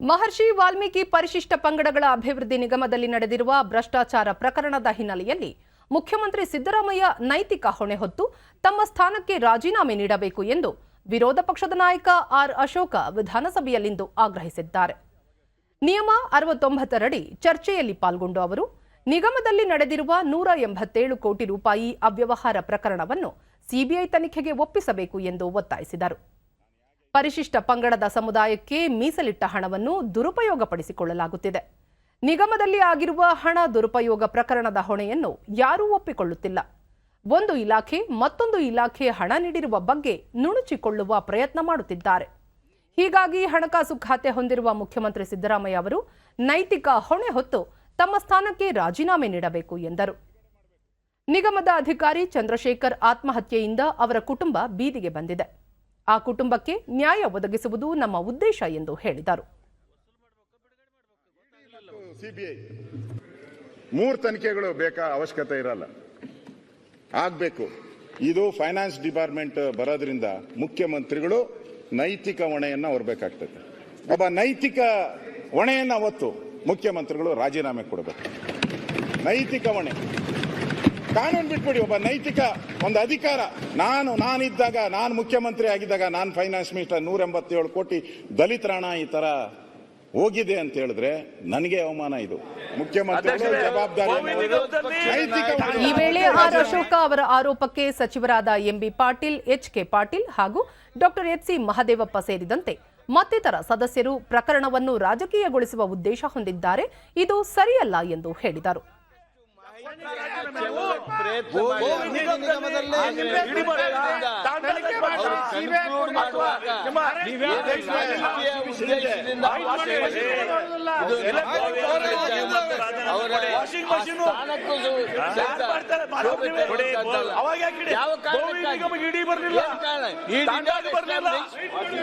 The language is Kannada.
ಮಹರ್ಷಿ ವಾಲ್ಮೀಕಿ ಪರಿಶಿಷ್ಟ ಪಂಗಡಗಳ ಅಭಿವೃದ್ಧಿ ನಿಗಮದಲ್ಲಿ ನಡೆದಿರುವ ಭ್ರಷ್ಟಾಚಾರ ಪ್ರಕರಣದ ಹಿನ್ನೆಲೆಯಲ್ಲಿ ಮುಖ್ಯಮಂತ್ರಿ ಸಿದ್ದರಾಮಯ್ಯ ನೈತಿಕ ಹೊಣೆ ಹೊತ್ತು ತಮ್ಮ ಸ್ಥಾನಕ್ಕೆ ರಾಜೀನಾಮೆ ನೀಡಬೇಕು ಎಂದು ವಿರೋಧ ಪಕ್ಷದ ನಾಯಕ ಆರ್ ಅಶೋಕ ವಿಧಾನಸಭೆಯಲ್ಲಿಂದು ಆಗ್ರಹಿಸಿದ್ದಾರೆ. ನಿಯಮ ಅರವತ್ತೊಂಬತ್ತರಡಿ ಚರ್ಚೆಯಲ್ಲಿ ಪಾಲ್ಗೊಂಡು ಅವರು, ನಿಗಮದಲ್ಲಿ ನಡೆದಿರುವ ನೂರ ಎಂಬತ್ತೇಳು ಕೋಟಿ ರೂಪಾಯಿ ಅವ್ಯವಹಾರ ಪ್ರಕರಣವನ್ನು ಸಿಬಿಐ ತನಿಖೆಗೆ ಒಪ್ಪಿಸಬೇಕು ಎಂದು ಒತ್ತಾಯಿಸಿದರು. ಪರಿಶಿಷ್ಟ ಪಂಗಡದ ಸಮುದಾಯಕ್ಕೆ ಮೀಸಲಿಟ್ಟ ಹಣವನ್ನು ದುರುಪಯೋಗಪಡಿಸಿಕೊಳ್ಳಲಾಗುತ್ತಿದೆ. ನಿಗಮದಲ್ಲಿ ಆಗಿರುವ ಹಣ ದುರುಪಯೋಗ ಪ್ರಕರಣದ ಹೊಣೆಯನ್ನು ಯಾರೂ ಒಪ್ಪಿಕೊಳ್ಳುತ್ತಿಲ್ಲ. ಒಂದು ಇಲಾಖೆ ಮತ್ತೊಂದು ಇಲಾಖೆ ಹಣ ನೀಡಿರುವ ಬಗ್ಗೆ ನುಣುಚಿಕೊಳ್ಳುವ ಪ್ರಯತ್ನ ಮಾಡುತ್ತಿದ್ದಾರೆ. ಹೀಗಾಗಿ ಹಣಕಾಸು ಖಾತೆ ಹೊಂದಿರುವ ಮುಖ್ಯಮಂತ್ರಿ ಸಿದ್ದರಾಮಯ್ಯ ಅವರು ನೈತಿಕ ಹೊಣೆ ಹೊತ್ತು ತಮ್ಮ ಸ್ಥಾನಕ್ಕೆ ರಾಜೀನಾಮೆ ನೀಡಬೇಕು ಎಂದರು. ನಿಗಮದ ಅಧಿಕಾರಿ ಚಂದ್ರಶೇಖರ್ ಆತ್ಮಹತ್ಯೆಯಿಂದ ಅವರ ಕುಟುಂಬ ಬೀದಿಗೆ ಬಂದಿದೆ. ಆ ಕುಟುಂಬಕ್ಕೆ ನ್ಯಾಯ ಒದಗಿಸುವುದು ನಮ್ಮ ಉದ್ದೇಶ ಎಂದು ಹೇಳಿದರು. ಸಿಬಿಐ ಮೂರು ತನಿಖೆಗಳು ಬೇಕಾ ಅವಶ್ಯಕತೆ ಇರಲ್ಲ. ಆಗಬೇಕು. ಇದು ಫೈನಾನ್ಸ್ ಡಿಪಾರ್ಟ್ಮೆಂಟ್ ಬರೋದ್ರಿಂದ ಮುಖ್ಯಮಂತ್ರಿಗಳು ನೈತಿಕ ಹೊಣೆಯನ್ನು ಹೊರಬೇಕಾಗ್ತದೆ. ಒಬ್ಬ ನೈತಿಕ ಹೊಣೆಯನ್ನು ಹೊತ್ತು ಮುಖ್ಯಮಂತ್ರಿಗಳು ರಾಜೀನಾಮೆ ಕೊಡಬೇಕು. ನೈತಿಕ ಹೊಣೆ. ಕಾನೂನು ಬಿಟ್ಬಿಡಿ ಒಬ್ಬ ನೈತಿಕ ಒಂದು ಅಧಿಕಾರ. ನಾನು ನಾನಿದ್ದಾಗ ನಾನು ಮುಖ್ಯಮಂತ್ರಿ ಆಗಿದ್ದಾಗ ನಾನು ಫೈನಾನ್ಸ್ ಮಿನಿಸ್ಟರ್ ನೂರ ಎಂಬತ್ತೇಳು ಕೋಟಿ ದಲಿತರಾಣ ಈ ಥರ ಹೋಗಿದೆ ಅಂತ ಹೇಳಿದ್ರೆ ನನಗೆ ಅವಮಾನ ಇದು. ಮುಖ್ಯಮಂತ್ರಿ ಜವಾಬ್ದಾರಿ ನೈತಿಕ ಈ ವೇಳೆ ಆರ್ ಅಶೋಕ ಅವರ ಆರೋಪಕ್ಕೆ ಸಚಿವರಾದ M B Patil H K Patil ಹಾಗೂ ಡಾಕ್ಟರ್ ಎಚ್ ಸಿ ಮಹದೇವಪ್ಪ ಸೇರಿದಂತೆ ಮತ್ತಿತರ ಸದಸ್ಯರು ಪ್ರಕರಣವನ್ನು ರಾಜಕೀಯಗೊಳಿಸುವ ಉದ್ದೇಶ ಹೊಂದಿದ್ದಾರೆ. ಇದು ಸರಿಯಲ್ಲ ಎಂದು ಹೇಳಿದರು. ಅವಾಗ ಯಾಕೆ ಇಡಿ? ಬರ್ಲಿಲ್ಲ. ಬರ್ಲಿಲ್ಲ.